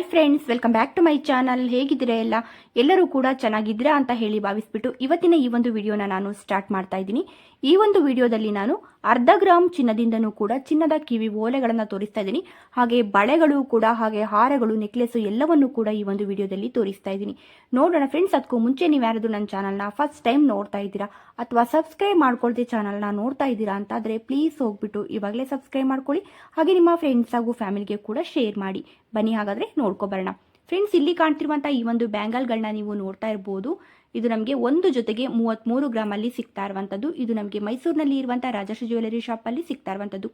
Hi friends welcome back to my channel ಹೇಗಿದ್ರೆ ಎಲ್ಲ? ಎಲ್ಲರೂ ಕೂಡ ಚೆನ್ನಾಗಿದ್ದೀರಾ ಅಂತ ಹೇಳಿ ಭಾವಿಸ್ಬಿಟ್ಟು ಇವತ್ತಿನ ಈ ಒಂದು ವಿಡಿಯೋನ ನಾನು ಸ್ಟಾರ್ಟ್ ಮಾಡ್ತಾ ಇದ್ದೀನಿ. ಈ ಒಂದು ವಿಡಿಯೋದಲ್ಲಿ ನಾನು ಅರ್ಧ ಗ್ರಾಮ್ ಚಿನ್ನದಿಂದನೂ ಕೂಡ ಚಿನ್ನದ ಕಿವಿ ಓಲೆಗಳನ್ನು ತೋರಿಸ್ತಾ ಇದ್ದೀನಿ. ಹಾಗೆ ಬಳೆಗಳು ಕೂಡ, ಹಾಗೆ ಹಾರಗಳು ನೆಕ್ಲೆಸ್ ಎಲ್ಲವನ್ನೂ ಕೂಡ ಈ ಒಂದು ವಿಡಿಯೋದಲ್ಲಿ ತೋರಿಸ್ತಾ ಇದ್ದೀನಿ. ನೋಡೋಣ ಫ್ರೆಂಡ್ಸ್ ಅದಕ್ಕೂ ಮುಂಚೆ ನೀವು ಯಾರಾದರೂ ನನ್ನ ಚಾನಲ್ನ ಫಸ್ಟ್ ಟೈಮ್ ನೋಡ್ತಾ ಇದ್ದೀರಾ ಅಥವಾ ಸಬ್ಸ್ಕ್ರೈಬ್ ಮಾಡ್ಕೊಳ್ತೀವಿ ಚಾನಲ್ನ ನೋಡ್ತಾ ಇದ್ದೀರಾ ಅಂತಾದರೆ ಪ್ಲೀಸ್ ಹೋಗ್ಬಿಟ್ಟು ಇವಾಗಲೇ ಸಬ್ಸ್ಕ್ರೈಬ್ ಮಾಡ್ಕೊಳ್ಳಿ. ಹಾಗೆ ನಿಮ್ಮ ಫ್ರೆಂಡ್ಸ್ ಹಾಗೂ ಫ್ಯಾಮಿಲಿಗೆ ಕೂಡ ಶೇರ್ ಮಾಡಿ. ಬನ್ನಿ ಹಾಗಾದರೆ ನೋಡ್ಕೊಬರೋಣ. ಫ್ರೆಂಡ್ಸ್ ಇಲ್ಲಿ ಕಾಣ್ತಿರುವಂತಹ ಈ ಒಂದು ಬ್ಯಾಂಗಲ್ಗಳನ್ನ ನೀವು ನೋಡ್ತಾ ಇರಬಹುದು ಇದು ನಮಗೆ ಒಂದು ಜೊತೆಗೆ ಮೂವತ್ಮೂರು ಗ್ರಾಮ್ ಅಲ್ಲಿ ಸಿಗ್ತಾ ಇರುವಂಥದ್ದು ಇದು ನಮಗೆ ಮೈಸೂರಿನಲ್ಲಿ ಇರುವಂತಹ ರಾಜಶ್ರೀ ಜ್ಯುವೆಲರಿ ಅಲ್ಲಿ ಸಿಗ್ತಾ ಇರುವಂತದ್ದು.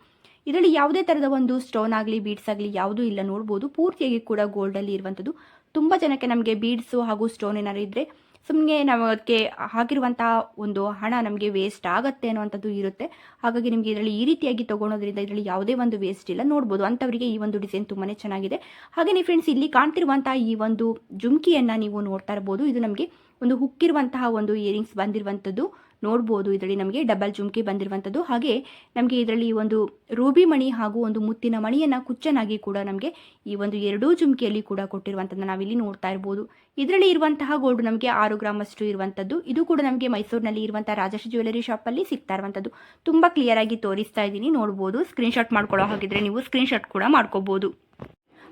ಇದರಲ್ಲಿ ಯಾವುದೇ ತರದ ಒಂದು ಸ್ಟೋನ್ ಆಗಲಿ ಬೀಡ್ಸ್ ಆಗಲಿ ಯಾವುದೂ ಇಲ್ಲ ನೋಡಬಹುದು ಪೂರ್ತಿಯಾಗಿ ಕೂಡ ಗೋಲ್ಡ್ ಅಲ್ಲಿ ಇರುವಂಥದ್ದು ತುಂಬಾ ಜನಕ್ಕೆ ನಮಗೆ ಬೀಡ್ಸ್ ಹಾಗೂ ಸ್ಟೋನ್ ಏನಾದ್ರು ಇದ್ದರೆ ಸುಮ್ಮನೆ ನಮಗೆ ಹಾಕಿರುವಂತಹ ಒಂದು ಹಣ ನಮಗೆ ವೇಸ್ಟ್ ಆಗುತ್ತೆ ಅನ್ನುವಂಥದ್ದು ಇರುತ್ತೆ. ಹಾಗಾಗಿ ನಿಮಗೆ ಇದರಲ್ಲಿ ಈ ರೀತಿಯಾಗಿ ತಗೊಳೋದ್ರಿಂದ ಇದರಲ್ಲಿ ಯಾವುದೇ ಒಂದು ವೇಸ್ಟ್ ಇಲ್ಲ. ನೋಡ್ಬೋದು ಅಂಥವರಿಗೆ ಈ ಒಂದು ಡಿಸೈನ್ ತುಂಬಾ ಚೆನ್ನಾಗಿದೆ. ಹಾಗೆಯೇ ಫ್ರೆಂಡ್ಸ್ ಇಲ್ಲಿ ಕಾಣ್ತಿರುವಂತಹ ಈ ಒಂದು ಜುಮ್ಕಿಯನ್ನು ನೀವು ನೋಡ್ತಾ ಇರ್ಬೋದು. ಇದು ನಮಗೆ ಒಂದು ಹುಕ್ಕಿರುವಂತಹ ಒಂದು ಇಯರಿಂಗ್ಸ್ ಬಂದಿರುವಂಥದ್ದು. ನೋಡ್ಬೋದು ಇದರಲ್ಲಿ ನಮಗೆ ಡಬಲ್ ಜುಮ್ಕಿ ಬಂದಿರುವಂಥದ್ದು. ಹಾಗೆ ನಮಗೆ ಇದರಲ್ಲಿ ಒಂದು ರೂಬಿ ಮಣಿ ಹಾಗೂ ಒಂದು ಮುತ್ತಿನ ಮಣಿಯನ್ನು ಕುಚ್ಚನಾಗಿ ಕೂಡ ನಮಗೆ ಈ ಒಂದು ಎರಡೂ ಜುಮ್ಕಿಯಲ್ಲಿ ಕೂಡ ಕೊಟ್ಟಿರುವಂಥದ್ದನ್ನ ನಾವಿಲ್ಲಿ ನೋಡ್ತಾ ಇರ್ಬೋದು. ಇದರಲ್ಲಿ ಇರುವಂತಹ ಗೋಲ್ಡ್ ನಮಗೆ ಆರು ಗ್ರಾಮ್ ಅಷ್ಟು ಇರುವಂಥದ್ದು. ಇದು ಕೂಡ ನಮಗೆ ಮೈಸೂರಿನಲ್ಲಿ ಇರುವಂತಹ ರಾಜಶ್ರೀ ಜ್ಯುವೆಲರಿ ಶಾಪಲ್ಲಿ ಸಿಗ್ತಾ ಇರುವಂಥದ್ದು. ತುಂಬ ಕ್ಲಿಯರ್ ಆಗಿ ತೋರಿಸ್ತಾ ಇದ್ದೀನಿ. ನೋಡ್ಬೋದು ಸ್ಕ್ರೀನ್ಶಾಟ್ ಮಾಡ್ಕೊಳ್ಳೋ ಹಾಗಿದ್ರೆ ನೀವು ಸ್ಕ್ರೀನ್ಶಾಟ್ ಕೂಡ ಮಾಡ್ಕೋಬೋದು.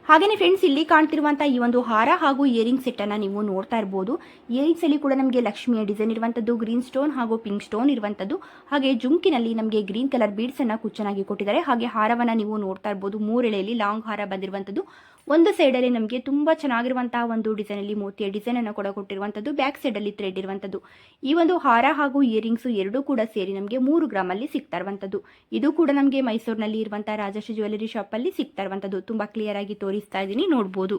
ಹಾಗೆಯೇ ಫ್ರೆಂಡ್ಸ್ ಇಲ್ಲಿ ಕಾಣ್ತಿರುವಂತ ಈ ಒಂದು ಹಾರ ಹಾಗೂ ಇಯರಿಂಗ್ ಅನ್ನ ನೀವು ನೋಡ್ತಾ ಇರಬಹುದು ಇಯರಿಂಗ್ಸ್ ಅಲ್ಲಿ ಕೂಡ ನಮಗೆ ಲಕ್ಷ್ಮಿಯ ಡಿಸೈನ್ ಇರುವಂತದ್ದು ಗ್ರೀನ್ ಸ್ಟೋನ್ ಹಾಗೂ ಪಿಂಕ್ ಸ್ಟೋನ್ ಇರುವಂಥದ್ದು ಹಾಗೆ ಜುಂಕಿನಲ್ಲಿ ನಮಗೆ ಗ್ರೀನ್ ಕಲರ್ ಬೀಡ್ಸ್ ಅನ್ನ ಕುಚ್ಚನಾಗಿ ಕೊಟ್ಟಿದ್ದಾರೆ. ಹಾಗೆ ಹಾರವನ್ನ ನೀವು ನೋಡ್ತಾ ಇರ್ಬೋದು. ಮೂರೆಳೆಯಲ್ಲಿ ಲಾಂಗ್ ಹಾರ ಬಂದಿರುವಂಥದ್ದು ಒಂದು ಸೈಡಲ್ಲಿ ನಮಗೆ ತುಂಬ ಚೆನ್ನಾಗಿರುವಂತಹ ಒಂದು ಡಿಸೈನಲ್ಲಿ ಮೋತಿಯ ಡಿಸೈನ್ ಅನ್ನು ಕೂಡ ಕೊಟ್ಟಿರುವಂಥದ್ದು ಬ್ಯಾಕ್ ಸೈಡಲ್ಲಿ ಥ್ರೆಡ್ ಇರುವಂಥದ್ದು. ಈ ಒಂದು ಹಾರ ಹಾಗೂ ಇಯರಿಂಗ್ಸು ಎರಡೂ ಕೂಡ ಸೇರಿ ನಮಗೆ ಮೂರು ಗ್ರಾಮಲ್ಲಿ ಸಿಗ್ತಾ ಇರುವಂಥದ್ದು. ಇದು ಕೂಡ ನಮಗೆ ಮೈಸೂರಿನಲ್ಲಿ ಇರುವಂತಹ ರಾಜಶ್ರೀ ಜ್ಯುವೆಲರಿ ಶಾಪಲ್ಲಿ ಸಿಗ್ತಾ ಇರುವಂಥದ್ದು. ತುಂಬ ಕ್ಲಿಯರ್ ಆಗಿ ತೋರಿಸ್ತಾ ಇದ್ದೀನಿ, ನೋಡ್ಬೋದು.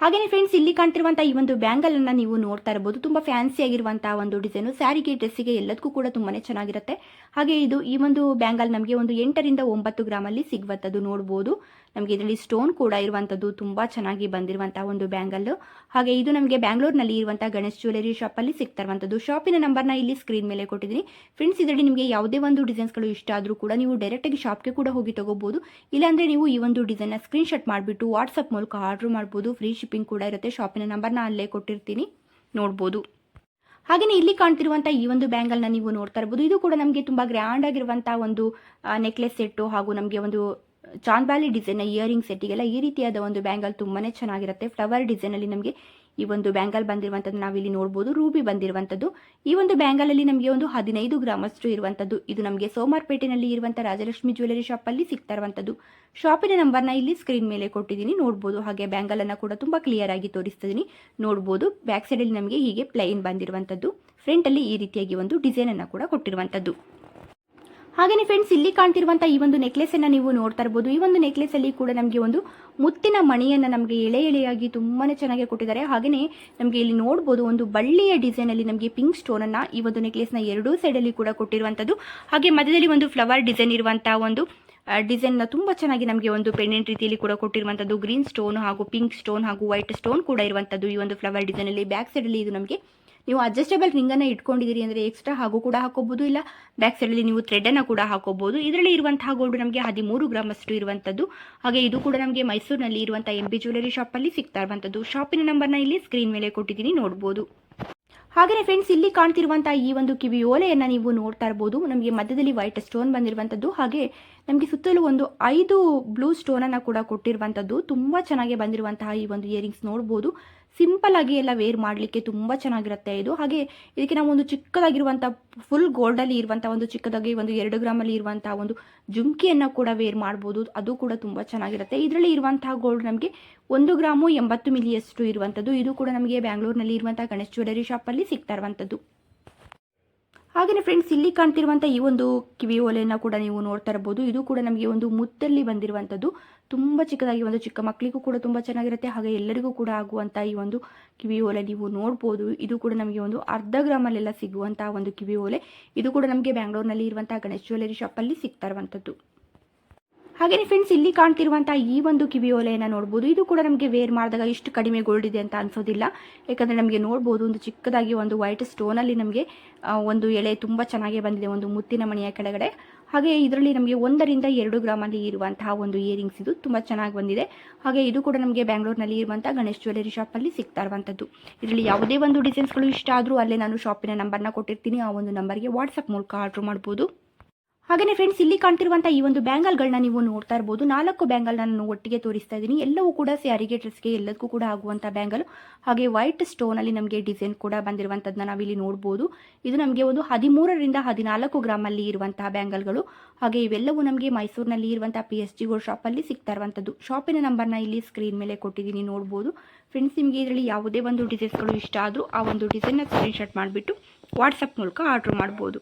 ಹಾಗೆಯೇ ಫ್ರೆಂಡ್ಸ್ ಇಲ್ಲಿ ಕಾಣ್ತಿರುವಂತಹ ಈ ಒಂದು ಬ್ಯಾಂಗಲ್ ಅನ್ನ ನೀವು ನೋಡ್ತಾ ಇರಬಹುದು ತುಂಬಾ ಫ್ಯಾನ್ಸಿ ಆಗಿರುವಂತಹ ಒಂದು ಡಿಸೈನು ಸ್ಯಾರಿಗೆ ಡ್ರೆಸ್ಸಿಗೆ ಎಲ್ಲದಕ್ಕೂ ಕೂಡ ತುಂಬಾನೇ ಚೆನ್ನಾಗಿರುತ್ತೆ. ಹಾಗೆ ಇದು ಈ ಒಂದು ಬ್ಯಾಂಗಲ್ ನಮಗೆ ಒಂದು ಎಂಟರಿಂದ ಒಂಬತ್ತು ಗ್ರಾಮಲ್ಲಿ ಸಿಗುವಂತದ್ದು ನೋಡಬಹುದು ನಮಗೆ ಇದರಲ್ಲಿ ಸ್ಟೋನ್ ಕೂಡ ಇರುವಂತದ್ದು ತುಂಬಾ ಚೆನ್ನಾಗಿ ಬಂದಿರುವಂತಹ ಒಂದು ಬ್ಯಾಂಗಲ್ ಹಾಗೆ ಇದು ನಮಗೆ ಬ್ಯಾಂಗ್ಳೂರ್ನಲ್ಲಿ ಇರುವಂತಹ ಗಣೇಶ್ ಜ್ಯುವೆಲರಿ ಅಲ್ಲಿ ಸಿಗ್ತಾ ಇರುವಂತದ್ದು ಶಾಪಿನ ನಂಬರ್ನ ಇಲ್ಲಿ ಸ್ಕ್ರೀನ್ ಮೇಲೆ ಕೊಟ್ಟಿದ್ದೀನಿ. ಫ್ರೆಂಡ್ಸ್ ಇದರಲ್ಲಿ ನಿಮಗೆ ಯಾವುದೇ ಒಂದು ಡಿಸೈನ್ಸ್ಗಳು ಇಷ್ಟ ಆದರೂ ಕೂಡ ನೀವು ಡೈರೆಕ್ಟ್ ಆಗಿ ಶಾಪ್ಗೆ ಕೂಡ ಹೋಗಿ ತಗೋಬಹುದು ಇಲ್ಲಾಂದ್ರೆ ನೀವು ಈ ಒಂದು ಡಿಸೈನ್ ಸ್ಕ್ರೀನ್ ಶಾಟ್ ಮಾಡಿಬಿಟ್ಟು ವಾಟ್ಸ್ಆಪ್ ಮೂಲಕ ಆರ್ಡರ್ ಮಾಡಬಹುದು ಫ್ರೀ ಶಿಪ್ಪಿಂಗ್ ಕೂಡ ಇರುತ್ತೆ. ಶಾಪಿನ ನಂಬರ್ನ ಅಲ್ಲೇ ಕೊಟ್ಟಿರ್ತೀನಿ. ನೋಡ್ಬೋದು. ಹಾಗೆಯೇ ಇಲ್ಲಿ ಕಾಣ್ತಿರುವಂಥ ಈ ಒಂದು ಬ್ಯಾಂಗಲ್ನ ನೀವು ನೋಡ್ತಾ ಇರ್ಬೋದು. ಇದು ಕೂಡ ನಮಗೆ ತುಂಬ ಗ್ರ್ಯಾಂಡ್ ಆಗಿರುವಂಥ ಒಂದು ನೆಕ್ಲೆಸ್ ಸೆಟ್ಟು ಹಾಗೂ ನಮಗೆ ಒಂದು ಚಾಂದ್ಬಾಲಿ ಡಿಸೈನ್ ಇಯರಿಂಗ್ ಸೆಟ್ಟಿಗೆಲ್ಲ ಈ ರೀತಿಯಾದ ಒಂದು ಬ್ಯಾಂಗಲ್ ತುಂಬಾ ಚೆನ್ನಾಗಿರುತ್ತೆ. ಫ್ಲವರ್ ಡಿಸೈನಲ್ಲಿ ನಮಗೆ ಈ ಒಂದು ಬ್ಯಾಂಗಲ್ ಬಂದಿರುವಂಥದ್ದು ನಾವಿಲ್ಲಿ ನೋಡಬಹುದು ರೂಬಿ ಬಂದಿರುವಂತದ್ದು. ಈ ಒಂದು ಬ್ಯಾಂಗಲಲ್ಲಿ ನಮಗೆ ಒಂದು ಹದಿನೈದು ಗ್ರಾಮ್ ಅಷ್ಟು ಇರುವಂಥದ್ದು ಇದು ನಮಗೆ ಸೋಮಾರ್ಪೇಟೆನಲ್ಲಿ ಇರುವಂಥ ರಾಜಲಕ್ಷ್ಮಿ ಜ್ಯುವೆಲರಿ ಶಾಪಲ್ಲಿ ಸಿಗ್ತಾ ಇರುವಂಥದ್ದು ಶಾಪಿನ ನಂಬರ್ನ ಇಲ್ಲಿ ಸ್ಕ್ರೀನ್ ಮೇಲೆ ಕೊಟ್ಟಿದ್ದೀನಿ. ನೋಡಬಹುದು ಹಾಗೆ ಬ್ಯಾಂಗಲ್ ಅನ್ನ ಕೂಡ ತುಂಬಾ ಕ್ಲಿಯರ್ ಆಗಿ ತೋರಿಸ್ತಿದ್ದೀನಿ. ನೋಡಬಹುದು ಬ್ಯಾಕ್ ಸೈಡ್ ಅಲ್ಲಿ ನಮಗೆ ಹೀಗೆ ಪ್ಲೈನ್ ಫ್ರಂಟ್ ಅಲ್ಲಿ ಈ ರೀತಿಯಾಗಿ ಒಂದು ಡಿಸೈನ್ ಅನ್ನ ಕೂಡ ಕೊಟ್ಟಿರುವಂಥದ್ದು ಹಾಗೆಯೇ ಫ್ರೆಂಡ್ಸ್ ಇಲ್ಲಿ ಕಾಣ್ತಿರುವಂತಹ ಈ ಒಂದು ನೆಕ್ಲೆಸ್ ಅನ್ನ ನೀವು ನೋಡ್ತಾ ಇರಬಹುದು ಈ ಒಂದು ನೆಕ್ಲೆಸ್ ಅಲ್ಲಿ ಕೂಡ ನಮಗೆ ಒಂದು ಮುತ್ತಿನ ಮಣಿಯನ್ನ ನಮಗೆ ಎಳೆ ಎಳೆಯಾಗಿ ತುಂಬಾನೇ ಚೆನ್ನಾಗಿ ಕೊಟ್ಟಿದ್ದಾರೆ. ಹಾಗೆಯೇ ನಮಗೆ ಇಲ್ಲಿ ನೋಡಬಹುದು ಒಂದು ಬಳ್ಳಿಯ ಡಿಸೈನ್ ಅಲ್ಲಿ ನಮಗೆ ಪಿಂಕ್ ಸ್ಟೋನ್ ಅನ್ನ ಈ ಒಂದು ನೆಕ್ಲೆಸ್ನ ಎರಡೂ ಅಲ್ಲಿ ಕೂಡ ಕೊಟ್ಟಿರುವಂತದ್ದು. ಹಾಗೆ ಮಧ್ಯದಲ್ಲಿ ಒಂದು ಫ್ಲವರ್ ಡಿಸೈನ್ ಇರುವಂತಹ ಒಂದು ಡಿಸೈನ್ನ ತುಂಬಾ ಚೆನ್ನಾಗಿ ನಮಗೆ ಒಂದು ಪೆಂಡೆಂಟ್ ರೀತಿಯಲ್ಲಿ ಕೂಡ ಕೊಟ್ಟಿರುವಂತದ್ದು. ಗ್ರೀನ್ ಸ್ಟೋನ್ ಹಾಗೂ ಪಿಂಕ್ ಸ್ಟೋನ್ ಹಾಗೂ ವೈಟ್ ಸ್ಟೋನ್ ಕೂಡ ಇರುವಂತದ್ದು ಈ ಒಂದು ಫ್ಲವರ್ ಡಿಸೈನ್ ಅಲ್ಲಿ. ಬ್ಯಾಕ್ ಸೈಡ್ ಅಲ್ಲಿ ಇದು ನಮಗೆ ನೀವು ಅಡ್ಜಸ್ಟಬಲ್ ರಿಂಗನ್ನು ಇಟ್ಕೊಂಡಿದ್ದೀರಿ ಅಂದರೆ ಎಕ್ಸ್ಟ್ರಾ ಹಾಗೂ ಕೂಡ ಹಾಕೋಬಹುದು ಇಲ್ಲ ಬ್ಯಾಕ್ ಸೈಡಲ್ಲಿ ನೀವು ಥ್ರೆಡನ್ನು ಕೂಡ ಹಾಕೋಬಹುದು ಇದರಲ್ಲಿ ಇರುವಂತಹ ಗೋಲ್ಡ್ ನಮಗೆ ಹದಿಮೂರು ಗ್ರಾಮ್ ಅಷ್ಟು ಇರುವಂಥದ್ದು. ಹಾಗೆ ಇದು ಕೂಡ ನಮಗೆ ಮೈಸೂರಿನಲ್ಲಿ ಇರುವಂಥ ಎಂ ಬಿ ಜ್ಯುವೆಲರಿ ಶಾಪಲ್ಲಿ ಸಿಗ್ತಾ ಇರುವಂಥದ್ದು. ಶಾಪಿನ ನಂಬರ್ನ ಇಲ್ಲಿ ಸ್ಕ್ರೀನ್ ಮೇಲೆ ಕೊಟ್ಟಿದ್ದೀನಿ, ನೋಡ್ಬೋದು. ಹಾಗೆ ಫ್ರೆಂಡ್ಸ್ ಇಲ್ಲಿ ಕಾಣ್ತಿರುವಂತಹ ಈ ಒಂದು ಕಿವಿ ಓಲೆಯನ್ನು ನೀವು ನೋಡ್ತಾ ಇರಬಹುದು ನಮಗೆ ಮಧ್ಯದಲ್ಲಿ ವೈಟ್ ಸ್ಟೋನ್ ಬಂದಿರುವಂತದ್ದು ಹಾಗೆ ನಮಗೆ ಸುತ್ತಲೂ ಒಂದು ಐದು ಬ್ಲೂ ಸ್ಟೋನನ್ನು ಕೂಡ ಕೊಟ್ಟಿರುವಂತದ್ದು ತುಂಬಾ ಚೆನ್ನಾಗಿ ಬಂದಿರುವಂತಹ ಈ ಒಂದು ಇಯರಿಂಗ್ಸ್ ನೋಡ್ಬೋದು. ಸಿಂಪಲ್ ಆಗಿ ಎಲ್ಲ ವೇರ್ ಮಾಡಲಿಕ್ಕೆ ತುಂಬ ಚೆನ್ನಾಗಿರುತ್ತೆ ಇದು. ಹಾಗೆ ಇದಕ್ಕೆ ನಾವು ಒಂದು ಚಿಕ್ಕದಾಗಿರುವಂಥ ಫುಲ್ ಗೋಲ್ಡಲ್ಲಿ ಇರುವಂಥ ಒಂದು ಚಿಕ್ಕದಾಗಿ ಒಂದು ಎರಡು ಗ್ರಾಮಲ್ಲಿ ಇರುವಂಥ ಒಂದು ಜುಮ್ಕಿಯನ್ನು ಕೂಡ ವೇರ್ ಮಾಡ್ಬೋದು. ಅದು ಕೂಡ ತುಂಬ ಚೆನ್ನಾಗಿರುತ್ತೆ. ಇದರಲ್ಲಿ ಇರುವಂತಹ ಗೋಲ್ಡ್ ನಮಗೆ ಒಂದು ಗ್ರಾಮು ಎಂಬತ್ತು ಮಿಲಿಯಷ್ಟು ಇರುವಂಥದ್ದು ಇದು ಕೂಡ ನಮಗೆ ಬ್ಯಾಂಗ್ಳೂರಿನಲ್ಲಿ ಇರುವಂಥ ಗಣೇಶ್ ಜ್ಯುವೆಲರಿ ಶಾಪಲ್ಲಿ ಸಿಗ್ತಾ ಇರುವಂಥದ್ದು ಹಾಗೆಯೇ ಫ್ರೆಂಡ್ಸ್ ಇಲ್ಲಿ ಕಾಣ್ತಿರುವಂಥ ಈ ಒಂದು ಕಿವಿ ಓಲೆಯನ್ನು ಕೂಡ ನೀವು ನೋಡ್ತಾ ಇರ್ಬೋದು. ಇದು ಕೂಡ ನಮಗೆ ಒಂದು ಮುತ್ತಲ್ಲಿ ಬಂದಿರುವಂಥದ್ದು ತುಂಬ ಚಿಕ್ಕದಾಗಿ ಒಂದು ಚಿಕ್ಕ ಮಕ್ಕಳಿಗೂ ಕೂಡ ತುಂಬ ಚೆನ್ನಾಗಿರುತ್ತೆ. ಹಾಗೆ ಎಲ್ಲರಿಗೂ ಕೂಡ ಆಗುವಂಥ ಈ ಒಂದು ಕಿವಿ ಓಲೆ ನೀವು ನೋಡ್ಬೋದು. ಇದು ಕೂಡ ನಮಗೆ ಒಂದು ಅರ್ಧ ಗ್ರಾಮಲ್ಲೆಲ್ಲ ಸಿಗುವಂಥ ಒಂದು ಕಿವಿ ಓಲೆ. ಇದು ಕೂಡ ನಮಗೆ ಬ್ಯಾಂಗ್ಳೂರಿನಲ್ಲಿ ಇರುವಂಥ ಗಣೇಶ್ ಜ್ಯುವೆಲರಿ ಶಾಪಲ್ಲಿ ಸಿಗ್ತಾ ಇರುವಂಥದ್ದು ಹಾಗೆಯೇ ಫ್ರೆಂಡ್ಸ್ ಇಲ್ಲಿ ಕಾಣ್ತಿರುವಂಥ ಈ ಒಂದು ಕಿವಿ ಓಲೆಯನ್ನು ನೋಡ್ಬೋದು. ಇದು ಕೂಡ ನಮಗೆ ವೇರ್ ಮಾಡಿದಾಗ ಇಷ್ಟು ಕಡಿಮೆ ಗೋಲ್ಡ್ ಇದೆ ಅಂತ ಅನ್ಸೋದಿಲ್ಲ. ಯಾಕಂದರೆ ನಮಗೆ ನೋಡ್ಬೋದು, ಒಂದು ಚಿಕ್ಕದಾಗಿ ಒಂದು ವೈಟ್ ಸ್ಟೋನಲ್ಲಿ ನಮಗೆ ಒಂದು ಎಳೆ ತುಂಬ ಚೆನ್ನಾಗಿ ಬಂದಿದೆ, ಒಂದು ಮುತ್ತಿನ ಮಣಿಯ ಕೆಳಗಡೆ. ಹಾಗೆ ಇದರಲ್ಲಿ ನಮಗೆ ಒಂದರಿಂದ ಎರಡು ಗ್ರಾಮಲ್ಲಿ ಇರುವಂತಹ ಒಂದು ಇಯರಿಂಗ್ಸ್ ಇದು ತುಂಬ ಚೆನ್ನಾಗಿ ಬಂದಿದೆ. ಹಾಗೆ ಇದು ಕೂಡ ನಮಗೆ ಬ್ಯಾಂಗ್ಳೂರ್ನಲ್ಲಿ ಇರುವಂಥ ಗಣೇಶ್ ಜ್ಯುವೆಲರಿ ಶಾಪಲ್ಲಿ ಸಿಗ್ತಾ ಇರುವಂಥದ್ದು ಇದರಲ್ಲಿ ಯಾವುದೇ ಒಂದು ಡಿಸೈನ್ಸ್ಗಳು ಇಷ್ಟ ಆದರೂ ಅಲ್ಲೇ ನಾನು ಶಾಪಿನ ನಂಬರ್ನ ಕೊಟ್ಟಿರ್ತೀನಿ. ಆ ಒಂದು ನಂಬರ್ಗೆ ವಾಟ್ಸಪ್ ಮೂಲಕ ಆರ್ಡ್ರ್ ಮಾಡ್ಬೋದು. ಹಾಗೆಯೇ ಫ್ರೆಂಡ್ಸ್ ಇಲ್ಲಿ ಕಾಣ್ತಿರುವಂಥ ಈ ಒಂದು ಬ್ಯಾಂಗಲ್ಗಳನ್ನ ನೀವು ನೋಡ್ತಾ ಇರ್ಬೋದು. ನಾಲ್ಕು ಬ್ಯಾಂಗಲ್ ನಾನು ಒಟ್ಟಿಗೆ ತೋರಿಸ್ತಾ ಇದ್ದೀನಿ. ಎಲ್ಲವೂ ಕೂಡ ಸ್ಯಾರಿಗೆ ಡ್ರೆಸ್ಗೆ ಎಲ್ಲದಕ್ಕೂ ಕೂಡ ಆಗುವಂಥ ಬ್ಯಾಂಗಲ್ ಹಾಗೆ ವೈಟ್ ಸ್ಟೋನಲ್ಲಿ ನಮಗೆ ಡಿಸೈನ್ ಕೂಡ ಬಂದಿರುವಂಥದ್ದನ್ನ ನಾವಿಲ್ಲಿ ನೋಡಬಹುದು ಇದು ನಮಗೆ ಒಂದು ಹದಿಮೂರರಿಂದ ಹದಿನಾಲ್ಕು ಗ್ರಾಮಲ್ಲಿ ಇರುವಂತಹ ಬ್ಯಾಂಗಲ್ಗಳು ಹಾಗೆ ಇವೆಲ್ಲವೂ ನಮಗೆ ಮೈಸೂರಿನಲ್ಲಿ ಇರುವಂಥ ಪಿ ಎಸ್ ಜಿ ಗೋಲ್ಡ್ ಶಾಪಲ್ಲಿ ಸಿಗ್ತಾ ಇರುವಂಥದ್ದು ಶಾಪಿನ ನಂಬರ್ನ ಇಲ್ಲಿ ಸ್ಕ್ರೀನ್ ಮೇಲೆ ಕೊಟ್ಟಿದ್ದೀನಿ ನೋಡ್ಬೋದು. ಫ್ರೆಂಡ್ಸ್ ನಿಮಗೆ ಇದರಲ್ಲಿ ಯಾವುದೇ ಒಂದು ಡಿಸೈನ್ಸ್ಗಳು ಇಷ್ಟ ಆದರೂ ಆ ಒಂದು ಡಿಸೈನ್ನ ಸ್ಕ್ರೀನ್ಶಾಟ್ ಮಾಡಿಬಿಟ್ಟು ವಾಟ್ಸಪ್ ಮೂಲಕ ಆರ್ಡ್ರ್ ಮಾಡ್ಬೋದು.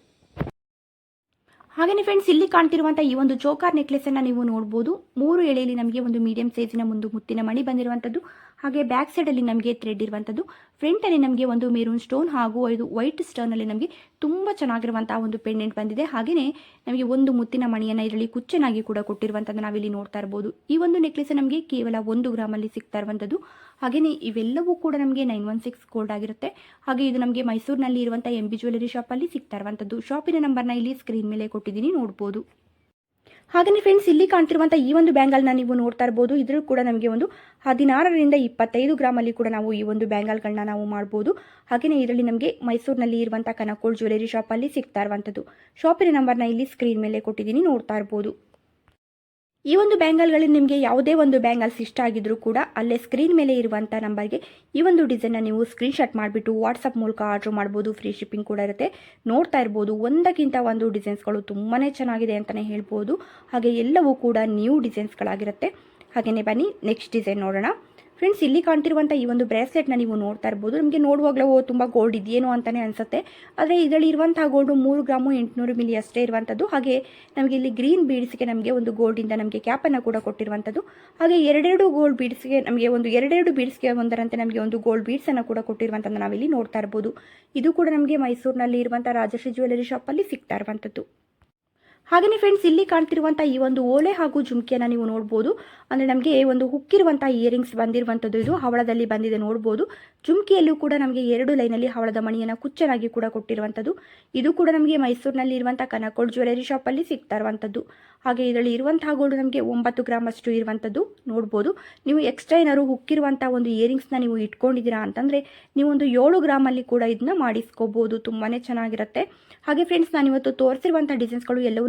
ಹಾಗೆಯೇ ಫ್ರೆಂಡ್ಸ್ ಇಲ್ಲಿ ಕಾಣ್ತಿರುವಂಥ ಈ ಒಂದು ಚೋಕಾರ್ ಅನ್ನ ನೀವು ನೋಡಬಹುದು ಮೂರು ಎಳೆಯಲ್ಲಿ ನಮಗೆ ಒಂದು ಮೀಡಿಯಂ ಸೈಜಿನ ಒಂದು ಮುತ್ತಿನ ಮಣಿ ಬಂದಿರುವಂಥದ್ದು ಹಾಗೆ ಬ್ಯಾಕ್ ಸೈಡಲ್ಲಿ ನಮಗೆ ಥ್ರೆಡ್ ಇರುವಂಥದ್ದು ಫ್ರಂಟಲ್ಲಿ ನಮಗೆ ಒಂದು ಮೆರೂನ್ ಸ್ಟೋನ್ ಹಾಗೂ ಇದು ವೈಟ್ ಸ್ಟೋನಲ್ಲಿ ನಮಗೆ ತುಂಬ ಚೆನ್ನಾಗಿರುವಂಥ ಒಂದು ಪೆಂಡೆಂಟ್ ಬಂದಿದೆ. ಹಾಗೆಯೇ ನಮಗೆ ಒಂದು ಮುತ್ತಿನ ಮಣಿಯನ್ನು ಇದರಲ್ಲಿ ಕುಚ್ಚನಾಗಿ ಕೂಡ ಕೊಟ್ಟಿರುವಂಥದ್ದು ನಾವಿಲ್ಲಿ ನೋಡ್ತಾ ಇರ್ಬೋದು. ಈ ಒಂದು ನೆಕ್ಲೆಸ್ ನಮಗೆ ಕೇವಲ ಒಂದು ಗ್ರಾಮಲ್ಲಿ ಸಿಗ್ತಾ ಇರುವಂಥದ್ದು ಹಾಗೆಯೇ ಇವೆಲ್ಲವೂ ಕೂಡ ನಮಗೆ ನೈನ್ ಒನ್ ಸಿಕ್ಸ್ ಗೋಲ್ಡ್ ಆಗಿರುತ್ತೆ. ಹಾಗೆ ಇದು ನಮಗೆ ಮೈಸೂರಿನಲ್ಲಿ ಇರುವಂಥ ಎಂ ಬಿ ಜ್ಯುವೆಲರಿ ಶಾಪಲ್ಲಿ ಸಿಗ್ತಾ ಇರುವಂಥದ್ದು ಶಾಪಿನ ನಂಬರ್ನ ಇಲ್ಲಿ ಸ್ಕ್ರೀನ್ ಮೇಲೆ ಕೊಟ್ಟಿದ್ದೀನಿ, ನೋಡ್ಬೋದು. ಹಾಗೆಯೇ ಫ್ರೆಂಡ್ಸ್ ಇಲ್ಲಿ ಕಾಣ್ತಿರುವಂತಹ ಈ ಒಂದು ಬ್ಯಾಂಗಲ್ನ ನೀವು ನೋಡ್ತಾ ಇರಬಹುದು ಇದ್ರೂ ಕೂಡ ನಮಗೆ ಒಂದು ಹದಿನಾರರಿಂದ ಇಪ್ಪತ್ತೈದು ಗ್ರಾಮಲ್ಲಿ ಕೂಡ ನಾವು ಈ ಒಂದು ಬ್ಯಾಂಗಲ್ಗಳನ್ನ ನಾವು ಮಾಡಬಹುದು ಹಾಗೆಯೇ ಇದರಲ್ಲಿ ನಮಗೆ ಮೈಸೂರಿನಲ್ಲಿ ಇರುವಂಥ ಕನಕೋಳ್ ಜ್ಯುವೆಲರಿ ಅಲ್ಲಿ ಸಿಗ್ತಾ ಇರುವಂಥದ್ದು ಶಾಪಿನ ನಂಬರ್ನ ಇಲ್ಲಿ ಸ್ಕ್ರೀನ್ ಮೇಲೆ ಕೊಟ್ಟಿದ್ದೀನಿ, ನೋಡ್ತಾ ಇರ್ಬೋದು. ಈ ಒಂದು ಬ್ಯಾಂಗಲ್ಗಳಲ್ಲಿ ನಿಮಗೆ ಯಾವುದೇ ಒಂದು ಬ್ಯಾಂಗಲ್ಸ್ ಇಷ್ಟ ಆಗಿದ್ರೂ ಕೂಡ ಅಲ್ಲೇ ಸ್ಕ್ರೀನ್ ಮೇಲೆ ಇರುವಂಥ ನಂಬರ್ಗೆ ಈ ಒಂದು ಡಿಸೈನ್ನ ನೀವು ಸ್ಕ್ರೀನ್ಶಾಟ್ ಮಾಡಿಬಿಟ್ಟು ವಾಟ್ಸಪ್ ಮೂಲಕ ಆರ್ಡ್ರ್ ಮಾಡ್ಬೋದು, ಫ್ರೀ ಶಿಪ್ಪಿಂಗ್ ಕೂಡ ಇರುತ್ತೆ. ನೋಡ್ತಾ ಇರ್ಬೋದು, ಒಂದಕ್ಕಿಂತ ಒಂದು ಡಿಸೈನ್ಸ್ಗಳು ತುಂಬಾ ಚೆನ್ನಾಗಿದೆ ಅಂತಲೇ ಹೇಳ್ಬೋದು. ಹಾಗೆ ಎಲ್ಲವೂ ಕೂಡ ನ್ಯೂ ಡಿಸೈನ್ಸ್ಗಳಾಗಿರುತ್ತೆ. ಹಾಗೆಯೇ ಬನ್ನಿ, ನೆಕ್ಸ್ಟ್ ಡಿಸೈನ್ ನೋಡೋಣ. ಫ್ರೆಂಡ್ಸ್ ಇಲ್ಲಿ ಕಾಣ್ತಿರುವಂಥ ಈ ಒಂದು ಬ್ರೇಸ್ಲೆಟ್ನ ನೀವು ನೋಡ್ತಾ ಇರ್ಬೋದು. ನಿಮಗೆ ನೋಡುವಾಗಲೂ ಓ, ತುಂಬ ಗೋಲ್ಡ್ ಇದೆಯೇನೋ ಅಂತಲೇ ಅನಿಸುತ್ತೆ. ಆದರೆ ಇದರಲ್ಲಿ ಇರುವಂಥ ಗೋಲ್ಡು ಮೂರು ಗ್ರಾಮು ಎಂಟುನೂರು ಮಿಲಿ ಅಷ್ಟೇ ಇರುವಂಥದ್ದು ಹಾಗೆ ನಮಗೆ ಇಲ್ಲಿ ಗ್ರೀನ್ ಬೀಡ್ಸ್ಗೆ ನಮಗೆ ಒಂದು ಗೋಲ್ಡಿಂದ ನಮಗೆ ಕ್ಯಾಪನ್ನು ಕೂಡ ಕೊಟ್ಟಿರುವಂಥದ್ದು ಹಾಗೆ ಎರಡೆರಡು ಗೋಲ್ಡ್ ಬೀಡ್ಸ್ಗೆ ನಮಗೆ ಒಂದು ಎರಡೆರಡು ಬೀಡ್ಸ್ಗೆ ಒಂದರಂತೆ ನಮಗೆ ಒಂದು ಗೋಲ್ಡ್ ಬೀಡ್ಸನ್ನು ಕೂಡ ಕೊಟ್ಟಿರುವಂಥದ್ದು ನಾವಿಲ್ಲಿ ನೋಡ್ತಾ ಇರ್ಬೋದು. ಇದು ಕೂಡ ನಮಗೆ ಮೈಸೂರಿನಲ್ಲಿ ಇರುವಂಥ ರಾಜಶ್ರೀ ಜ್ಯುವೆಲರಿ ಶಾಪಲ್ಲಿ ಸಿಗ್ತಾ ಇರುವಂಥದ್ದು ಹಾಗೆಯೇ ಫ್ರೆಂಡ್ಸ್ ಇಲ್ಲಿ ಕಾಣ್ತಿರುವಂಥ ಈ ಒಂದು ಓಲೆ ಹಾಗೂ ಜುಮ್ಕಿಯನ್ನು ನೀವು ನೋಡ್ಬೋದು. ಅಂದರೆ ನಮಗೆ ಒಂದು ಹುಕ್ಕಿರುವಂಥ ಇಯರಿಂಗ್ಸ್ ಬಂದಿರುವಂಥದ್ದು ಇದು. ಹವಳದಲ್ಲಿ ಬಂದಿದೆ ನೋಡ್ಬೋದು. ಜುಮ್ಕಿಯಲ್ಲೂ ಕೂಡ ನಮಗೆ ಎರಡು ಲೈನಲ್ಲಿ ಹವಳದ ಮಣಿಯನ್ನು ಕುಚ್ಚನಾಗಿ ಕೂಡ ಕೊಟ್ಟಿರುವಂಥದ್ದು. ಇದು ಕೂಡ ನಮಗೆ ಮೈಸೂರಿನಲ್ಲಿ ಇರುವಂಥ ಕನಕೋಳ್ ಜ್ಯುವೆಲರಿ ಶಾಪಲ್ಲಿ ಸಿಗ್ತಾ ಇರುವಂಥದ್ದು. ಹಾಗೆ ಇದರಲ್ಲಿ ಇರುವಂತಹ ಗೋಲ್ಡ್ ನಮಗೆ ಒಂಬತ್ತು ಗ್ರಾಮ್ ಅಷ್ಟು ಇರುವಂಥದ್ದು ನೋಡ್ಬೋದು. ನೀವು ಎಕ್ಸ್ಟ್ರಾ ಏನಾದ್ರು ಹುಕ್ಕಿರುವಂಥ ಒಂದು ಇಯರಿಂಗ್ಸ್ನ ನೀವು ಇಟ್ಕೊಂಡಿದ್ದೀರಾ ಅಂತಂದರೆ ನೀವು ಒಂದು ಏಳು ಗ್ರಾಮಲ್ಲಿ ಕೂಡ ಇದನ್ನ ಮಾಡಿಸ್ಕೋಬೋದು. ತುಂಬಾ ಚೆನ್ನಾಗಿರುತ್ತೆ. ಹಾಗೆ ಫ್ರೆಂಡ್ಸ್ ನಾನು ಇವತ್ತು ತೋರಿಸಿರುವಂಥ ಡಿಸೈನ್ಸ್ಗಳು ಎಲ್ಲವೂ